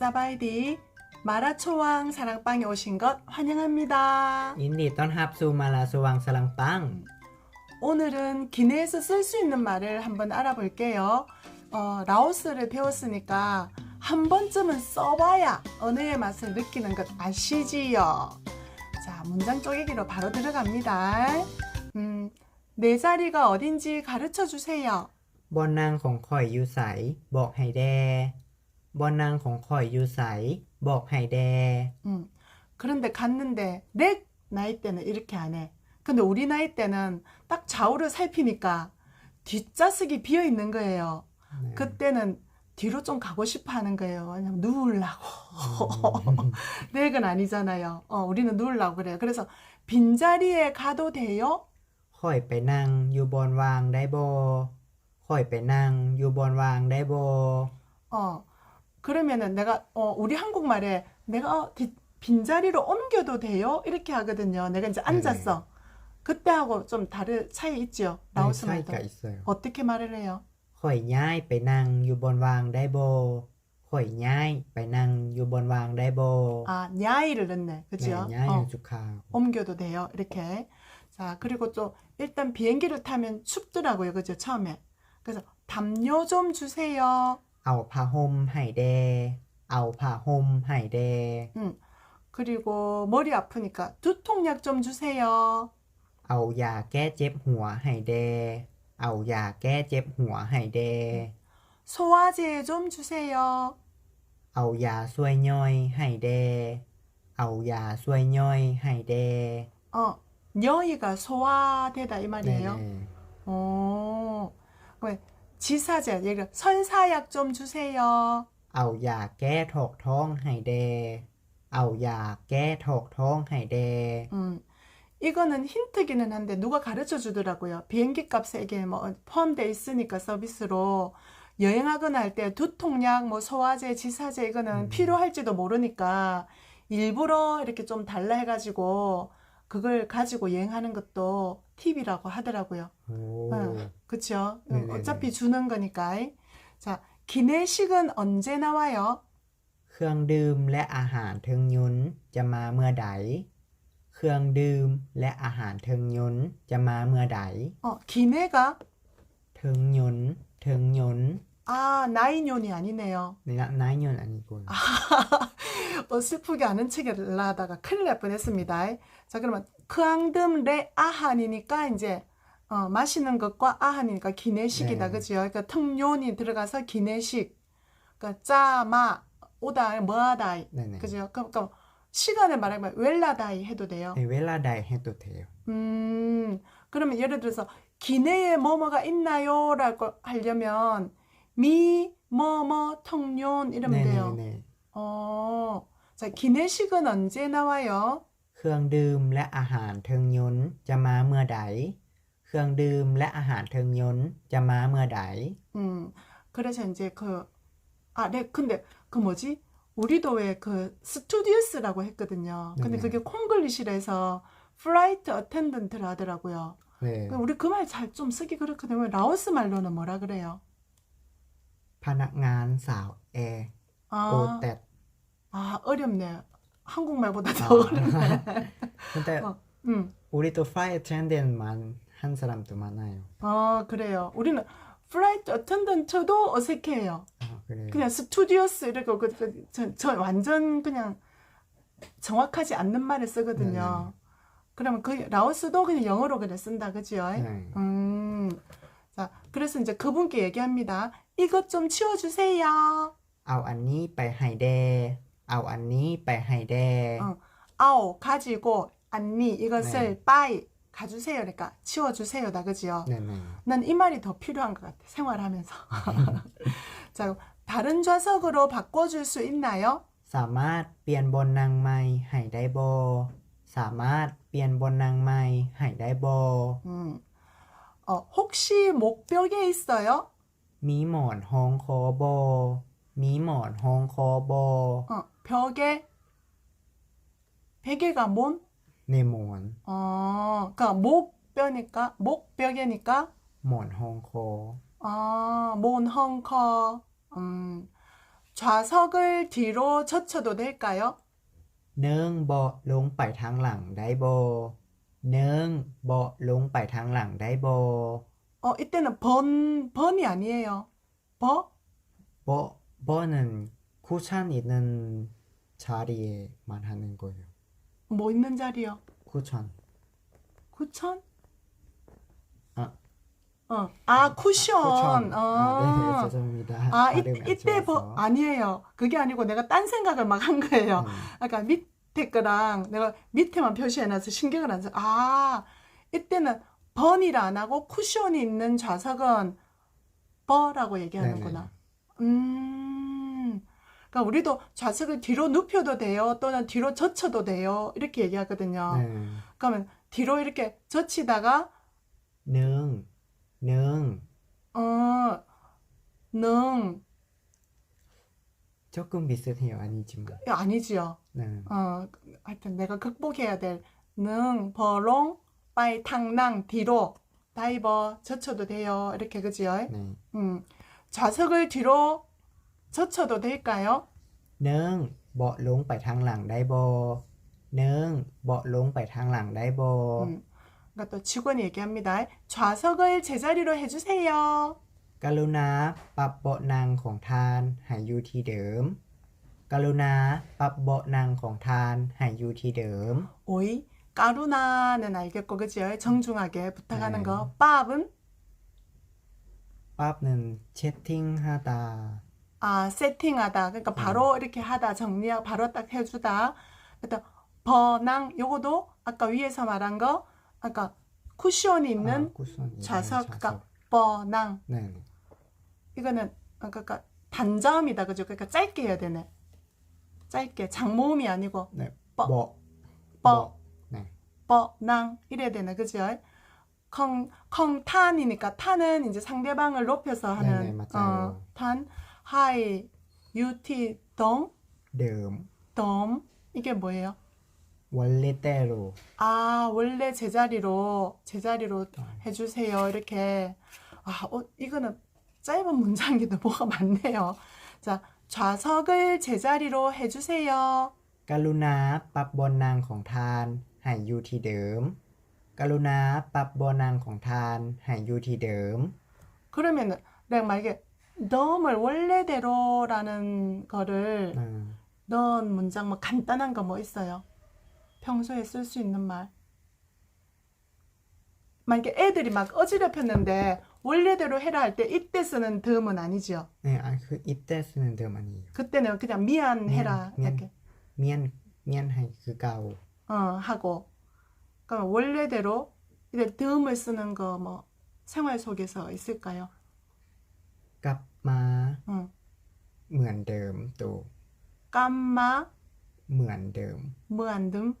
사바이디 마라초왕 사랑방에 오신 것 환영합니다. ยินดีต้อนรับสู่มาลาสว่างสลังปัง 오늘은 기내에서 쓸 수 있는 말을 한번 알아볼게요. 어, 라오스를 배웠으니까 한 번쯤은 써봐야 언어의 맛을 느끼는 것 아시지요? 자, 문장 쪼개기로 바로 들어갑니다. 음, 내 자리가 어딘지 가르쳐 주세요. บอนนางของข่อยอยู่ใสบอกให้แด บอนนางของข่อยอยู่ใสบอกให้แด 음, 그런데 갔는데 내 나이 때는 이렇게 안 해. 근데 우리 나이 때는 딱 좌우를 살피니까 뒷좌석이 비어 있는 거예요. นะ 그때는 뒤로 좀 가고 싶어 하는 거예요. 왜냐면 누우려고. อืม 넥은 아니잖아요. 어, 우리는 누우려고 그래요. 그래서 빈자리에 가도 돼요? ข่อยไปนั่งอยู่บอนวางได้บ่ข่อยไปนั่งอยู่บอนวางได้บ่ 어, 그러면은 내가 어, 우리 한국말에 내가 어, 뒷, 빈자리로 옮겨도 돼요? 이렇게 하거든요. 내가 이제 앉았어. 네네. 그때하고 좀 다른 차이 있지요. 라오스 네, 말도. 있어요. 어떻게 말을 해요 호이 냐이 빼낭 유본 왕 레보 호이 냐이 빼낭 유본 왕 레보 아 냐이를 넣네 그죠 네, 냐이 어. 옮겨도 돼요 이렇게 자 그리고 또 일단 비행기를 타면 춥더라고요 그죠 처음에 그래서 담요 좀 주세요 เอาผ้าห่มให้แดเอาผ้าห่มให้แด 그리고 머리 아프니까 두통약 좀 주세요. เอายาแก้เจ็บหัวให้แด เอายาแก้เจ็บหัวให้แด 소화제 좀 주세요. เอายาช่วยย่อยให้แด เอายาช่วยย่อยให้แด 어, 여의가 소화되다 이 แน่ 말이에요. 어, 왜 지사제, 예를 들어 선사약 좀 주세요. เอายาแก้ถอกท้องให้แด เอายาแก้ถอกท้องให้แด 음, 이거는 힌트기는 한데 누가 가르쳐 주더라고요. 비행기 값에 이게 뭐 포함되어 있으니까 서비스로 여행하거나 할 때 두통약, 뭐 소화제, 지사제 이거는 음. 필요할지도 모르니까 일부러 이렇게 좀 달라 해가지고 그걸 가지고 여행하는 것도 팁이라고 하더라고요. โอ้ 응, 그쵸? 응, 네네네. 어차피 주는 거니까. 자, 기내식은 언제 나와요? เครื่องดื่มและอาหารเทิงยุนจะมาเมื่อใด เครื่องดื่มและอาหารเทิงยุนจะมาเมื่อใด 어, 기내가 เทิงยุนเทิงยุน 아, 나인년이 아니네요. 네, 나인년 아니고. 아, 뭐 슬프게 아는 책을 하다가 큰일 날 뻔했습니다. 자, 그러면 크앙듬 레 아한이니까 이제 어, 마시는 것과 아한이니까 기내식이다, 네. 그지요? 그러니까 특년이 들어가서 기내식. 그러니까 짜마 오다 뭐하다, 네, 그죠? 그러니까 시간을 말하면 웰라다이 해도 돼요. 네, 웰라다이 해도 돼요. 음, 그러면 예를 들어서 기내에 뭐뭐가 있나요라고 하려면 미, 뭐뭐, 턱년 이러면 แน่ 돼요. ๆ 어, 자, 기내식은 언제 나와요? เครื่องดื่มและอาหารเทิงยุนจะมาเมื่อใด เครื่องดื่มและอาหารเทิงยุนจะมาเมื่อใด 음, 그래서 이제 그, 아, 네, 근데 그 뭐지? 우리도 왜 그 스튜디오스라고 했거든요. 근데 네네. 그게 콩글리시에서 플라이트 어텐던트를 하더라고요. เลย 그 우리 그 말 잘 좀 쓰기 그렇거든요. 라오스 말로는 뭐라 그래요? พนักงานสาวแอร์โอ 아, แตด 아, 어렵네. 한국말보다 더 아. 어렵네. แต่ 어, 음. 우리 또 flight attendant 만 한 사람도 많아요. 아, 그래요. 우리는 플라이트 어텐던트도 어색해요. 아, 그래요. 그냥 스튜디오스 이렇게 그, 그, 저, 저 완전 그냥 정확하지 않는 말을 쓰거든요. 네네. 그러면 그 라오스도 그냥 영어로 그냥 쓴다, 그지요? 네. 음. 자, 그래서 이제 그분께 얘기합니다. 이것 좀 치워주세요. เอาอันนี้ไปให้แด เอาอันนี้ไปให้แด 어, 아오 가지고 안니 이것을 네. 빠이 가주세요. 그러니까 치워주세요다, 그지요? นั่น 난 이 말이 더 필요한 것 같아. 생활하면서. 자, 다른 좌석으로 바꿔줄 수 있나요? สามารถเปลี่ยนบนนางไม้ให้ได้บ่สามารถเปลี่ยนบนนางไม้ให้ได้บ่ 음. 어, 혹시 목벽에 있어요? มีหมอนห้องคอบ่มีหมอนห้องคอบ่ 어, 벽에 베개가 뭔? ในหมอน 어, 그러니까 목뼈니까 목벽이니까 หมอนห้องคอ 아, 몬헝커. 음. 좌석을 뒤로 젖혀도 될까요? เนื่องเบาะลงไปทางหลังได้บ่เนื่องเบาะลงไปทางหลังได้บ่ 어, 이때는 번, 번이 아니에요. 버? 버, 버는 구찬 있는 자리에만 하는 거예요. 뭐 있는 자리요? 구찬. 구천? 아. 어. 아, 아 쿠션. 어. 아, 아, 네, 죄송합니다. 아, 이, 이때 버, 아니에요. 그게 아니고 내가 딴 생각을 막 한 거예요. 네. 아까 밑에 거랑 내가 밑에만 표시해놔서 신경을 안 써. 아, 이때는 번일 안 하고 쿠션이 있는 좌석은 버라고 얘기하는구나. 네네. 음. 그러니까 우리도 좌석을 뒤로 눕혀도 돼요. 또는 뒤로 젖혀도 돼요. 이렇게 얘기하거든요. 네. 그러면 뒤로 이렇게 젖히다가 능, 능. 어, 능. 조금 비슷해요. 아니지만. 아니지요. 네. 어, 하여튼 내가 극복해야 될 능, 버롱, 빠이, 탕낭, 뒤로 다이버 젖혀도 돼요. 이렇게 그지요? 네. 음, 좌석을 뒤로 젖혀도 될까요? เนื่องเบาะลงไปทางหลังได้บ่เนื่องเบาะลงไปทางหลังได้บ่ 음, 그러니까 또 직원이 얘기합니다. 좌석을 제자리로 해주세요. กรุณาปรับเบาะนั่งของทานให้อยู่ที่เดิม กรุณาปรับเบาะนั่งของทานให้อยู่ที่เดิม 오이, 까루나는 알겠고 그죠? 정중하게 부탁하는 네. 거. 밥은 밥은 채팅하다. 아 세팅하다. 그러니까 네. 바로 이렇게 하다 정리하고 바로 딱 해주다. 그러니까 그다음 번ang 요거도 아까 위에서 말한 거 아까 쿠션이 있는 아, 쿠션이 있는 네, 좌석 그러니까 버낭. 네. 이거는 그니까 단자음이다 그죠? 그러니까 짧게 해야 되네. 짧게 장모음이 아니고 네. 버. 뭐. 뻐, าะ เบาะ เบาะ เนี่ย 버낭 이래야 되네, 그죠? 컹, 컹탄이니까 탄은 이제 상대방을 높여서 하는 네네, 맞아요. 어, 탄, 하이, 유티, 덩, เดิม 덤 이게 뭐예요? วันเลเตโร 아, 원래 제자리로 제자리로 아. 해주세요. 이렇게 아, 어, 이거는 짧은 문장인데 뭐가 많네요. 자, 좌석을 제자리로 해주세요. กรุณาปรับเบาะนั่งของทาน ให้อยู่ที่เดิม กรุณาปรับเบาะนั่งของทานให้อยู่ที่เดิม 그러면은 내가 만약에 덤을 원래대로라는 거를 อ่า 넣은 문장 뭐 간단한 거 뭐 있어요? 평소에 쓸 수 있는 말. 만약에 애들이 막 어지럽혔는데 원래대로 해라 할 때 이때 쓰는 덤은 아니지요. เนี่ยอันคืออิตเตสนึงเดิมอันนี้ 그때는 그냥 미안해라 미안, 이렇게 เมียนเมียนให้คือเก่า 어, 하고 그럼 원래대로 이제 덤을 쓰는 거 뭐 생활 속에서 있을까요? กลับมา 응. เหมือนเดิมตู 깜마 เหมือนเดิม 무안듬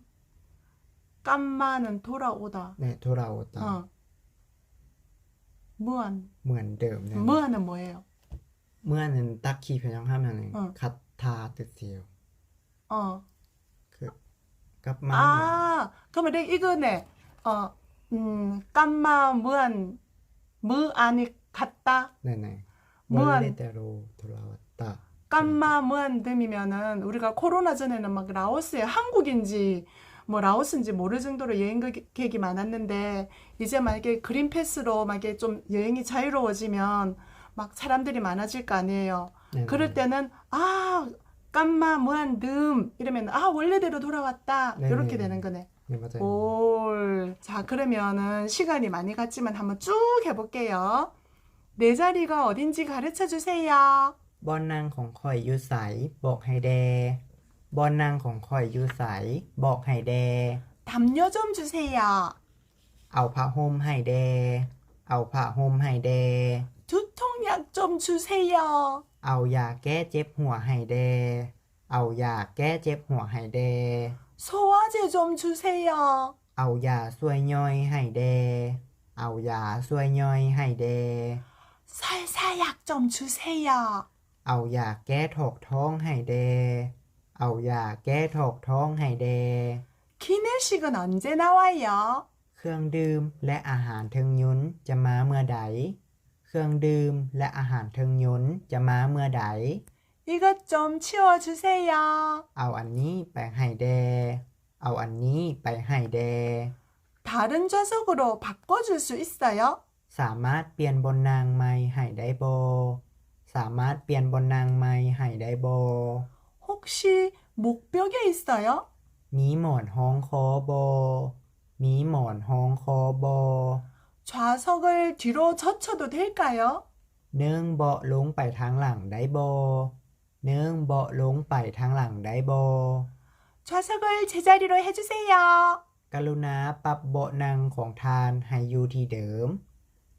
깜마는 돌아오다. เนี่ยโทราโอตา 어. 무안 เหมือนเดิมเนี่ย 무안은 뭐예요? เมื่อนั้นตักคีพยองห้ามอย่างหนึ่ง เออ คัดทาตึกเสียว 어. 깜마. 아, 그러면 내 이거네. 어, 음, 깜마 무한 무안이 갔다. 네네. 무한대로 돌아왔다. 까마 무한 듬이면은 우리가 코로나 전에는 막 라오스에 한국인지 뭐 라오스인지 모를 정도로 여행객이 많았는데 이제 만약에 그린 패스로 만약에 좀 여행이 자유로워지면 막 사람들이 많아질 거 아니에요. 네네. 그럴 때는 아 깜마 무안듬 이러면 아 원래대로 돌아왔다 네네. 이렇게 되는 거네. เนี่ยมาจาก 올. 자, 그러면은 시간이 많이 갔지만 한번 쭉 해볼게요. 내 자리가 어딘지 가르쳐 주세요. บอนนางของข่อยอยู่ใสบอกให้แดบอนนางของข่อยอยู่ใสบอกให้แด 담요 좀 주세요. เอาผ้าห่มให้แด เอาผ้าห่มให้แด 두통약 좀 주세요. เอายาแก้เจ็บหัวให้แด เอายาแก้เจ็บหัวให้แด 소화제 좀 주세요. เอายาช่วยย่อยให้แด เอายาช่วยย่อยให้แด 설사약 좀 주세요. เอายาแก้ถอกท้องให้แด เอายาแก้ถอกท้องให้แด 기내식은 언제 나와요? เครื่องดื่มและอาหารเทิงยุนจะมาเมื่อใด เครื่องดื่มและอาหารเทิงยุนจะมาเมื่อใด 이것 좀 치워주세요. เอาอันนี้ไปให้แด เอาอันนี้ไปให้แด 다른 좌석으로 바꿔줄 수 있어요? สามารถเปลี่ยนบนนางไม้ให้ได้โบ สามารถเปลี่ยนบนนางไม้ให้ได้โบ 혹시 목벽에 있어요? มีหมอนห้องคอโบ มีหมอนห้องคอโบ 좌석을 뒤로 젖혀도 될까요? เนื่องเบาะลงไปทางหลังได้โบ เนื่องเบาะลงไปทางหลังได้โบ 좌석을 제자리로 해주세요. กรุณาปรับเบาะนั่งของทานให้อยู่ที่เดิม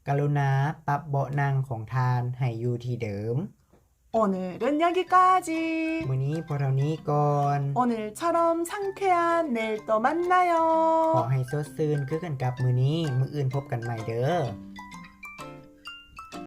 กรุณาปรับเบาะนั่งของทานให้อยู่ที่เดิม 오늘은 여기까지. มื้อนี้พอเท่านี้ก่อน 오늘처럼 상쾌한 내일 또 만나요. ขอให้สดชื่นคือกันกับมื้อนี้ มื้ออื่นพบกันใหม่เด้อ